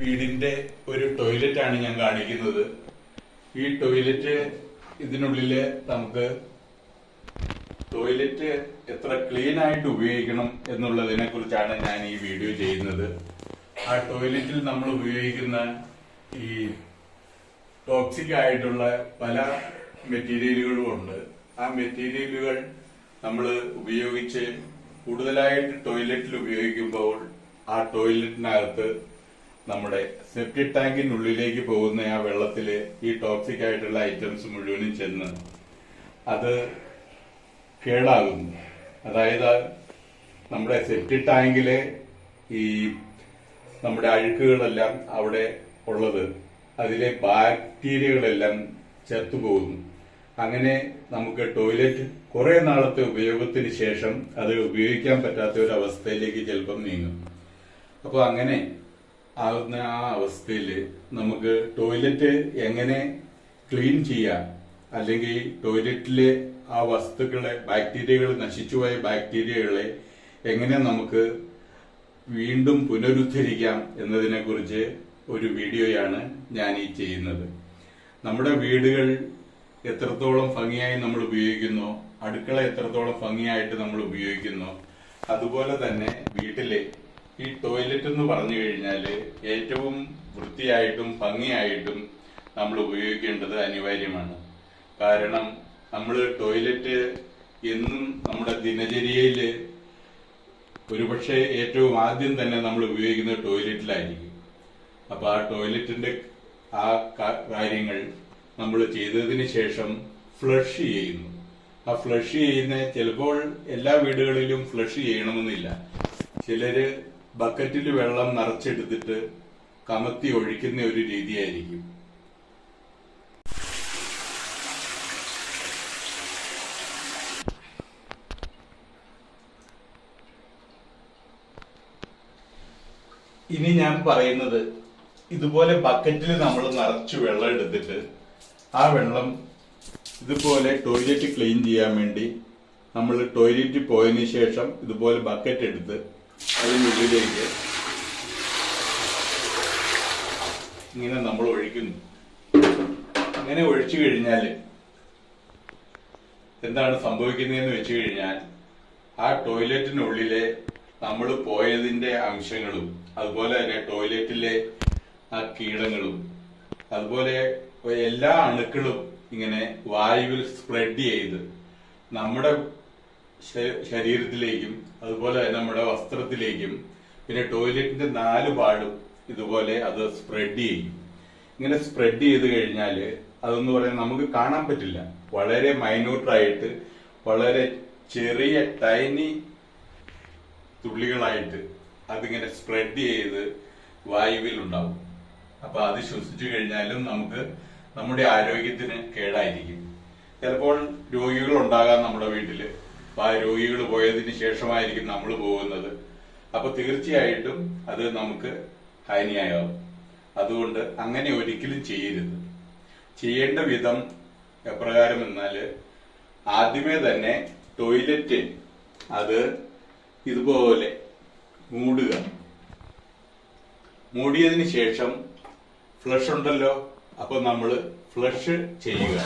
വീടിന്റെ ഒരു ടോയ്ലറ്റ് ആണ് ഞാൻ കാണിക്കുന്നത്. ഈ ടോയ്ലറ്റ് ഇതിനുള്ളിൽ നമുക്ക് ടോയ്ലറ്റ് എത്ര ക്ലീൻ ആയിട്ട് ഉപയോഗിക്കണം എന്നുള്ളതിനെ കുറിച്ചാണ് ഞാൻ ഈ വീഡിയോ ചെയ്യുന്നത്. ആ ടോയ്ലറ്റിൽ നമ്മൾ ഉപയോഗിക്കുന്ന ഈ ടോക്സിക് ആയിട്ടുള്ള പല മെറ്റീരിയലുകളും ഉണ്ട്. ആ മെറ്റീരിയലുകൾ നമ്മൾ ഉപയോഗിച്ച് കൂടുതലായിട്ട് ടോയ്ലറ്റിൽ ഉപയോഗിക്കുമ്പോൾ ആ ടോയ്ലറ്റിനകത്ത് നമ്മുടെ സെപ്റ്റിക് ടാങ്കിനുള്ളിലേക്ക് പോകുന്ന ആ വെള്ളത്തിൽ ഈ ടോക്സിക് ആയിട്ടുള്ള ഐറ്റംസ് മുഴുവനും ചെന്ന് അത് കേടാകുന്നു. അതായത് നമ്മുടെ സെപ്റ്റിക് ടാങ്കിലെ ഈ നമ്മുടെ അഴുക്കുകളെല്ലാം അവിടെ ഉള്ളത്. അതിലെ ബാക്ടീരിയകളെല്ലാം ചത്തുപോകുന്നു അങ്ങനെ നമുക്ക് ടോയ്ലറ്റ് കുറെ നാളത്തെ ഉപയോഗത്തിന് ശേഷം അത് ഉപയോഗിക്കാൻ പറ്റാത്ത ഒരു അവസ്ഥയിലേക്ക് ചിലപ്പം നീങ്ങും അപ്പോൾ അങ്ങനെ ആകുന്ന ആ അവസ്ഥയിൽ നമുക്ക് ടോയ്ലറ്റ് എങ്ങനെ ക്ലീൻ ചെയ്യാം? അല്ലെങ്കിൽ ടോയ്ലറ്റിലെ ആ വസ്തുക്കളെ ബാക്ടീരിയകൾ നശിച്ചുപോയ ബാക്ടീരിയകളെ എങ്ങനെ നമുക്ക് വീണ്ടും പുനരുദ്ധരിക്കാം എന്നതിനെ കുറിച്ച് ഒരു വീഡിയോയാണ് ഞാൻ ഈ ചെയ്യുന്നത്. നമ്മുടെ വീടുകൾ എത്രത്തോളം ഭംഗിയായി നമ്മൾ ഉപയോഗിക്കുന്നു അടുക്കള എത്രത്തോളം ഭംഗിയായിട്ട് നമ്മൾ ഉപയോഗിക്കുന്നു അതുപോലെ തന്നെ വീട്ടിലെ ഈ ടോയ്ലറ്റ് എന്ന് പറഞ്ഞു കഴിഞ്ഞാൽ ഏറ്റവും വൃത്തിയായിട്ടും ഭംഗിയായിട്ടും നമ്മൾ ഉപയോഗിക്കേണ്ടത് അനിവാര്യമാണ്. കാരണം നമ്മൾ ടോയ്ലറ്റ് എന്നും നമ്മുടെ ദിനചര്യയിൽ ഒരുപക്ഷെ ഏറ്റവും ആദ്യം തന്നെ നമ്മൾ ഉപയോഗിക്കുന്ന ടോയ്ലറ്റിലായിരിക്കും അപ്പൊ ആ ടോയ്ലറ്റിന്റെ ആ കാര്യങ്ങൾ നമ്മൾ ചെയ്തതിന് ശേഷം ഫ്ലഷ് ചെയ്യുന്നു. ആ ഫ്ലഷ് ചെയ്യുന്ന ചിലപ്പോൾ എല്ലാ വീടുകളിലും ഫ്ലഷ് ചെയ്യണമെന്നില്ല. ചിലര് ബക്കറ്റിൽ വെള്ളം നിറച്ചെടുത്തിട്ട് കമത്തി ഒഴിക്കുന്ന ഒരു രീതിയായിരിക്കും. ഇനി ഞാൻ പറയുന്നത് ഇതുപോലെ ബക്കറ്റിൽ നമ്മൾ നിറച്ച് വെള്ളം എടുത്തിട്ട് ആ വെള്ളം ഇതുപോലെ ടോയ്ലറ്റ് ക്ലീൻ ചെയ്യാൻ വേണ്ടി നമ്മൾ ടോയ്ലറ്റിൽ പോയതിന് ശേഷം ഇതുപോലെ ബക്കറ്റ് എടുത്ത് അതിനുള്ളിലേക്ക് ഇങ്ങനെ നമ്മൾ ഒഴിക്കുന്നു. അങ്ങനെ ഒഴിച്ചു കഴിഞ്ഞാൽ എന്താണ് സംഭവിക്കുന്നതെന്ന് വെച്ച് കഴിഞ്ഞാൽ ആ ടോയ്ലറ്റിനുള്ളിലെ നമ്മൾ പോയതിന്റെ അംശങ്ങളും അതുപോലെ തന്നെ ടോയ്ലറ്റിലെ ആ കീടങ്ങളും അതുപോലെ എല്ലാ അണുക്കളും ഇങ്ങനെ വായുവിൽ സ്പ്രെഡ് ചെയ്ത് നമ്മുടെ ശരീരത്തിലേക്കും അതുപോലെ നമ്മുടെ വസ്ത്രത്തിലേക്കും പിന്നെ ടോയ്ലറ്റിന്റെ നാല് പാടും ഇതുപോലെ അത് സ്പ്രെഡ് ചെയ്യും. ഇങ്ങനെ സ്പ്രെഡ് ചെയ്ത് കഴിഞ്ഞാൽ അതെന്ന് പറയാൻ നമുക്ക് കാണാൻ പറ്റില്ല. വളരെ മൈന്യൂട്ടായിട്ട് വളരെ ചെറിയ ടൈനി തുള്ളികളായിട്ട് അതിങ്ങനെ സ്പ്രെഡ് ചെയ്ത് വായുവിൽ ഉണ്ടാവും. അപ്പൊ അത് ശ്വസിച്ചു കഴിഞ്ഞാലും നമുക്ക് നമ്മുടെ ആരോഗ്യത്തിന് കേടായിരിക്കും. ചിലപ്പോൾ രോഗികൾ ഉണ്ടാകാം നമ്മുടെ വീട്ടിൽ. ആ രോഗികൾ പോയതിന് ശേഷമായിരിക്കും നമ്മൾ പോകുന്നത്. അപ്പൊ തീർച്ചയായിട്ടും അത് നമുക്ക് ഹാനിയായാവും. അതുകൊണ്ട് അങ്ങനെ ഒരിക്കലും ചെയ്യരുത്. ചെയ്യേണ്ട വിധം എപ്രകാരം എന്നാൽ ആദ്യമേ തന്നെ ടോയ്ലറ്റ് അത് ഇതുപോലെ മൂടുക. മൂടിയതിന് ശേഷം ഫ്ലഷ് ഉണ്ടല്ലോ അപ്പൊ നമ്മൾ ഫ്ലഷ് ചെയ്യുക.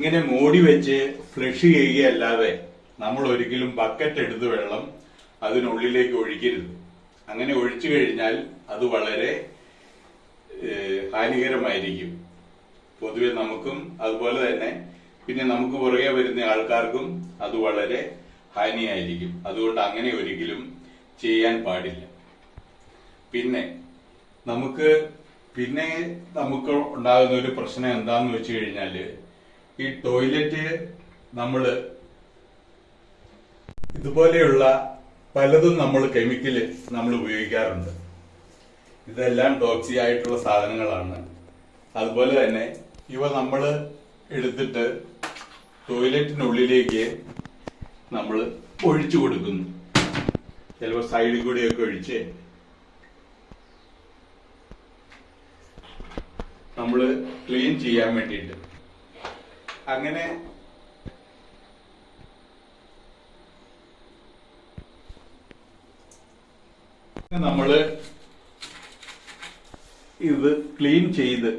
ഇങ്ങനെ മോടി വെച്ച് ഫ്ലഷ് ചെയ്യുകയല്ലാതെ നമ്മൾ ഒരിക്കലും ബക്കറ്റ് എടുത്ത് വെള്ളം അതിനുള്ളിലേക്ക് ഒഴിക്കരുത്. അങ്ങനെ ഒഴിച്ചു കഴിഞ്ഞാൽ അത് വളരെ ഹാനികരമായിരിക്കും. പൊതുവെ നമുക്കും അതുപോലെ തന്നെ പിന്നെ നമുക്ക് പുറകെ വരുന്ന ആൾക്കാർക്കും അത് വളരെ ഹാനിയായിരിക്കും. അതുകൊണ്ട് അങ്ങനെ ഒരിക്കലും ചെയ്യാൻ പാടില്ല. പിന്നെ നമുക്ക് പിന്നെ നമുക്ക് ഉണ്ടാകുന്ന ഒരു പ്രശ്നം എന്താന്ന് വെച്ച് കഴിഞ്ഞാൽ ഈ ടോയ്ലറ്റ് നമ്മൾ ഇതുപോലെയുള്ള പലതും നമ്മൾ കെമിക്കൽ നമ്മൾ ഉപയോഗിക്കാറുണ്ട്. ഇതെല്ലാം ടോക്സി ആയിട്ടുള്ള സാധനങ്ങളാണ്. അതുപോലെ തന്നെ ഇവ നമ്മൾ എടുത്തിട്ട് ടോയ്ലറ്റിനുള്ളിലേക്ക് നമ്മൾ ഒഴിച്ചു കൊടുക്കുന്നു. ചിലപ്പോൾ സൈഡിൽ കൂടിയൊക്കെ ഒഴിച്ച് നമ്മൾ ക്ലീൻ ചെയ്യാൻ വേണ്ടിയിട്ട്. അങ്ങനെ നമ്മൾ ഇത് ക്ലീൻ ചെയ്ത്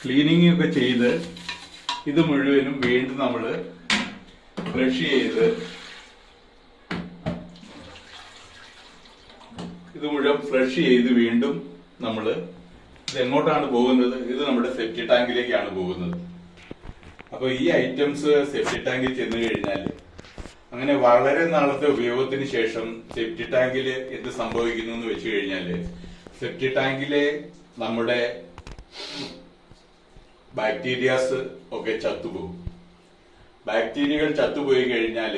ക്ലീനിങ് ഒക്കെ ചെയ്ത് ഇത് മുഴുവനും വീണ്ടും നമ്മൾ ബ്രഷ് ചെയ്ത് ഇത് മുഴുവൻ ഫ്രഷ് ചെയ്ത് വീണ്ടും നമ്മൾ എങ്ങോട്ടാണ് പോകുന്നത്? ഇത് നമ്മുടെ സെപ്റ്റി ടാങ്കിലേക്കാണ് പോകുന്നത്. അപ്പോൾ ഈ ഐറ്റംസ് സെപ്റ്റി ടാങ്കിൽ ചെന്ന് കഴിഞ്ഞാൽ അങ്ങനെ വളരെ നാളത്തെ ഉപയോഗത്തിന് ശേഷം സെപ്റ്റി ടാങ്കിൽ എന്ത് സംഭവിക്കുന്നു എന്ന് വെച്ച് കഴിഞ്ഞാൽ സെപ്റ്റി ടാങ്കിലെ നമ്മുടെ ബാക്ടീരിയാസ് ഒക്കെ ചത്തുപോകും. ബാക്ടീരിയകൾ ചത്തുപോയി കഴിഞ്ഞാൽ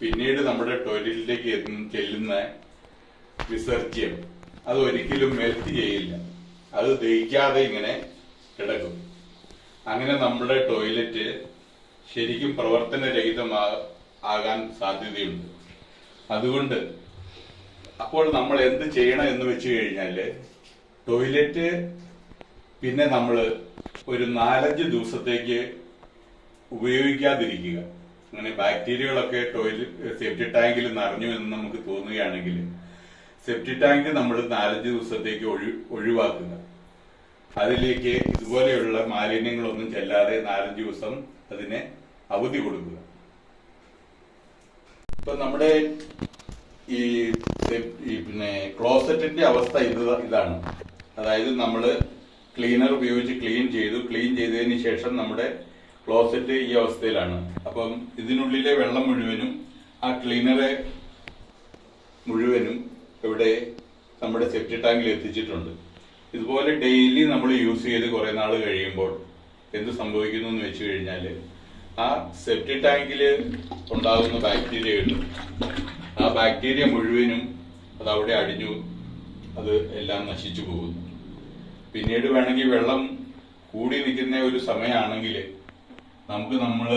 പിന്നീട് നമ്മുടെ ടോയ്ലറ്റിലേക്ക് ചെല്ലുന്ന വിസർജ്യം അത് ഒരിക്കലും ചെയ്യില്ല. അത് ദഹിക്കാതെ ഇങ്ങനെ കിടക്കും. അങ്ങനെ നമ്മുടെ ടോയ്ലറ്റ് ശരിക്കും പ്രവർത്തനരഹിതമാ ആകാൻ സാധ്യതയുണ്ട്. അതുകൊണ്ട് അപ്പോൾ നമ്മൾ എന്ത് ചെയ്യണം എന്ന് വെച്ച് കഴിഞ്ഞാൽ ടോയ്ലറ്റ് പിന്നെ നമ്മൾ ഒരു നാലഞ്ച് ദിവസത്തേക്ക് ഉപയോഗിക്കാതിരിക്കുക. അങ്ങനെ ബാക്ടീരിയകളൊക്കെ ടോയ്ലറ്റ് സെപ്റ്റി ടാങ്കിൽ നിറഞ്ഞു എന്ന് നമുക്ക് തോന്നുകയാണെങ്കിൽ സെപ്റ്റി ടാങ്ക് നമ്മൾ നാലഞ്ച് ദിവസത്തേക്ക് ഒഴി ഒഴിവാക്കുക അതിലേക്ക് ഇതുപോലെയുള്ള മാലിന്യങ്ങളൊന്നും ചെല്ലാതെ നാലഞ്ച് ദിവസം അതിനെ അവധി കൊടുക്കുക. ഇപ്പൊ നമ്മുടെ ഈ പിന്നെ ക്ലോസറ്റിന്റെ അവസ്ഥ ഇത് ഇതാണ്. അതായത് നമ്മൾ ക്ലീനർ ഉപയോഗിച്ച് ക്ലീൻ ചെയ്തു. ക്ലീൻ ചെയ്തതിന് ശേഷം നമ്മുടെ ക്ലോസറ്റ് ഈ അവസ്ഥയിലാണ്. അപ്പം ഇതിനുള്ളിലെ വെള്ളം മുഴുവനും ആ ക്ലീനറെ മുഴുവനും ഇവിടെ നമ്മുടെ സെപ്റ്റി ടാങ്കിൽ എത്തിച്ചിട്ടുണ്ട്. ഇതുപോലെ ഡെയിലി നമ്മൾ യൂസ് ചെയ്ത് കുറെ നാൾ കഴിയുമ്പോൾ എന്ത് സംഭവിക്കുന്നു എന്ന് വെച്ച് കഴിഞ്ഞാൽ ആ സെപ്റ്റി ടാങ്കിൽ ഉണ്ടാകുന്ന ബാക്ടീരിയകൾ ആ ബാക്ടീരിയ മുഴുവനും അത് അവിടെ അടിഞ്ഞു അത് എല്ലാം നശിച്ചു പോകുന്നു. പിന്നീട് വേണമെങ്കിൽ വെള്ളം കൂടി നിൽക്കുന്ന ഒരു സമയമാണെങ്കിൽ നമുക്ക് നമ്മൾ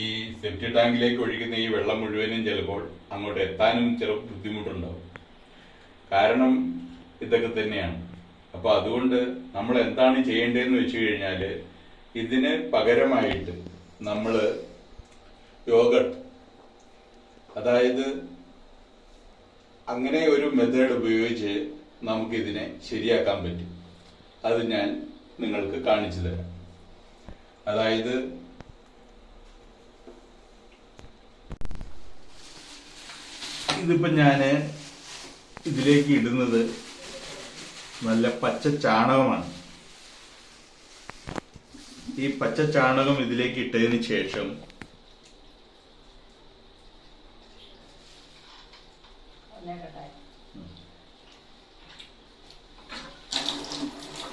ഈ സെപ്റ്റി ടാങ്കിലേക്ക് ഒഴിക്കുന്ന ഈ വെള്ളം മുഴുവനും ചിലപ്പോൾ അങ്ങോട്ട് എത്താനും ചില ബുദ്ധിമുട്ടുണ്ടാവും. കാരണം ഇതൊക്കെ തന്നെയാണ്. അപ്പൊ അതുകൊണ്ട് നമ്മൾ എന്താണ് ചെയ്യേണ്ടതെന്ന് വെച്ച് കഴിഞ്ഞാൽ ഇതിന് പകരമായിട്ട് നമ്മൾ യോഗട്ട് അതായത് അങ്ങനെ ഒരു മെത്തേഡ് ഉപയോഗിച്ച് നമുക്ക് ഇതിനെ ശരിയാക്കാൻ പറ്റും. അത് ഞാൻ നിങ്ങൾക്ക് കാണിച്ചു തരാം. അതായത് ഇതിപ്പോ ഞാൻ ഇതിലേക്ക് ഇടുന്നത് നല്ല പച്ച ചാണകമാണ്. ഈ പച്ച ചാണകം ഇതിലേക്ക് ഇട്ടതിന് ശേഷം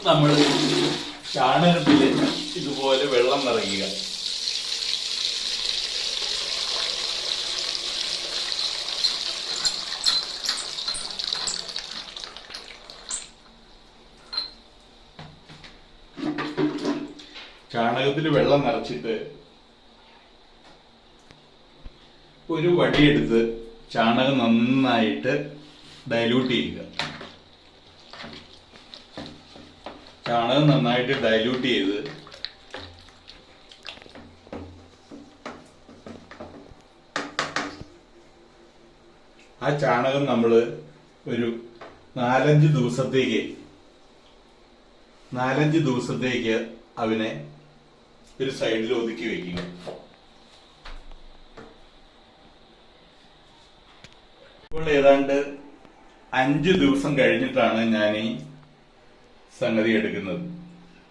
നമ്മൾ ചാണകത്തിൽ ഇതുപോലെ വെള്ളം നിറയ്ക്കുക ചാണകത്തിൽ വെള്ളം നിറച്ചിട്ട് ഒരു വടിയെടുത്ത് ചാണകം നന്നായിട്ട് ഡൈല്യൂട്ട് ചെയ്യുക. ചാണകം നന്നായിട്ട് ഡൈല്യൂട്ട് ചെയ്ത് ആ ചാണകം നമ്മൾ ഒരു നാലഞ്ച് ദിവസത്തേക്ക് നാലഞ്ച് ദിവസത്തേക്ക് അവനെ ഒരു സൈഡിൽ ഒതുക്കി വെക്കുക ഇപ്പോൾ ഏതാണ്ട് അഞ്ച് ദിവസം കഴിഞ്ഞിട്ടാണ് ഞാൻ ഈ സംഗതി എടുക്കുന്നത്.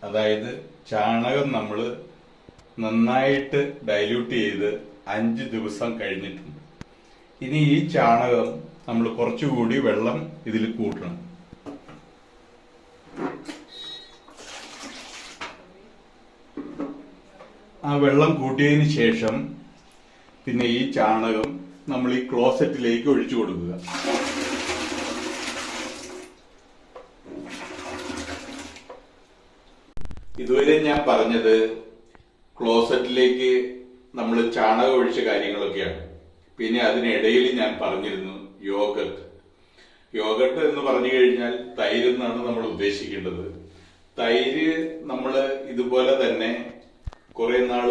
അതായത് ചാണകം നമ്മൾ നന്നായിട്ട് ഡൈല്യൂട്ട് ചെയ്ത് അഞ്ച് ദിവസം കഴിഞ്ഞിട്ടുണ്ട്. ഇനി ഈ ചാണകം നമ്മൾ കുറച്ചുകൂടി വെള്ളം ഇതിൽ കൂട്ടണം. ആ വെള്ളം കൂട്ടിയതിന് ശേഷം പിന്നെ ഈ ചാണകം നമ്മൾ ഈ ക്ലോസറ്റിലേക്ക് ഒഴിച്ചു കൊടുക്കുക. ഇതുവരെ ഞാൻ പറഞ്ഞത് ക്ലോസറ്റിലേക്ക് നമ്മൾ ചാണകം ഒഴിച്ച കാര്യങ്ങളൊക്കെയാണ്. പിന്നെ അതിനിടയിൽ ഞാൻ പറഞ്ഞിരുന്നു യോഗട്ട് യോഗട്ട് എന്ന് പറഞ്ഞു കഴിഞ്ഞാൽ തൈര് എന്നാണ് നമ്മൾ ഉദ്ദേശിക്കേണ്ടത്. തൈര് നമ്മൾ ഇതുപോലെ തന്നെ കുറെ നാൾ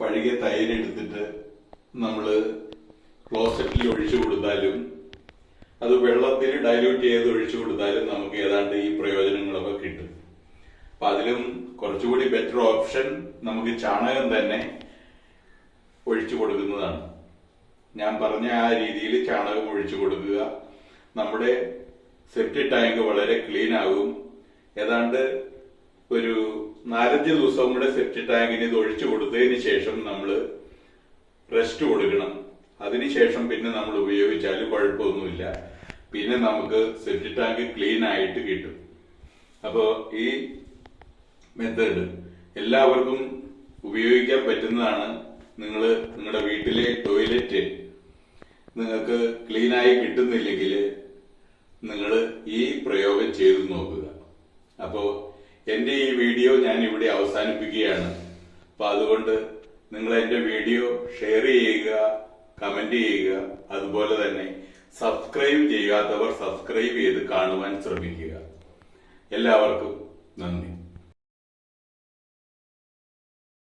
പഴകിയ തൈര് എടുത്തിട്ട് നമ്മൾ ക്ലോസറ്റിൽ ഒഴിച്ചു കൊടുത്താലും അത് വെള്ളത്തിൽ ഡൈല്യൂട്ട് ചെയ്ത് ഒഴിച്ചു കൊടുത്താലും നമുക്ക് ഏതാണ്ട് ഈ പ്രയോജനങ്ങളൊക്കെ കിട്ടും. അപ്പൊ അതിലും കുറച്ചുകൂടി ബെറ്റർ ഓപ്ഷൻ നമുക്ക് ചാണകം തന്നെ ഒഴിച്ചു കൊടുക്കുന്നതാണ്. ഞാൻ പറഞ്ഞ ആ രീതിയിൽ ചാണകം ഒഴിച്ചു കൊടുക്കുക. നമ്മുടെ സെപ്റ്റി ടാങ്ക് വളരെ ക്ലീൻ ആകും. ഏതാണ്ട് ഒരു നാലഞ്ച് ദിവസം കൂടെ സെപ്റ്റി ടാങ്കിന് ഇത് ഒഴിച്ചു കൊടുത്തതിന് ശേഷം നമ്മൾ റെസ്റ്റ് കൊടുക്കണം. അതിനുശേഷം പിന്നെ നമ്മൾ ഉപയോഗിച്ചാൽ കുഴപ്പമൊന്നുമില്ല. പിന്നെ നമുക്ക് സെപ്റ്റി ടാങ്ക് ക്ലീൻ ആയിട്ട് കിട്ടും. അപ്പോൾ ഈ മെത്തേഡ് എല്ലാവർക്കും ഉപയോഗിക്കാൻ പറ്റുന്നതാണ്. നിങ്ങൾ നിങ്ങളുടെ വീട്ടിലെ ടോയ്ലറ്റ് നിങ്ങൾക്ക് ക്ലീനായി കിട്ടുന്നില്ലെങ്കിൽ നിങ്ങൾ ഈ പ്രയോഗം ചെയ്തു നോക്കുക. അപ്പോൾ എന്റെ ഈ വീഡിയോ ഞാൻ ഇവിടെ അവസാനിപ്പിക്കുകയാണ്. അപ്പോൾ അതുകൊണ്ട് നിങ്ങൾ എന്റെ വീഡിയോ ഷെയർ ചെയ്യുക കമന്റ് ചെയ്യുക അതുപോലെ തന്നെ സബ്സ്ക്രൈബ് ചെയ്യാത്തവർ സബ്സ്ക്രൈബ് ചെയ്ത് കാണുവാൻ ശ്രമിക്കുക. എല്ലാവർക്കും നന്ദി.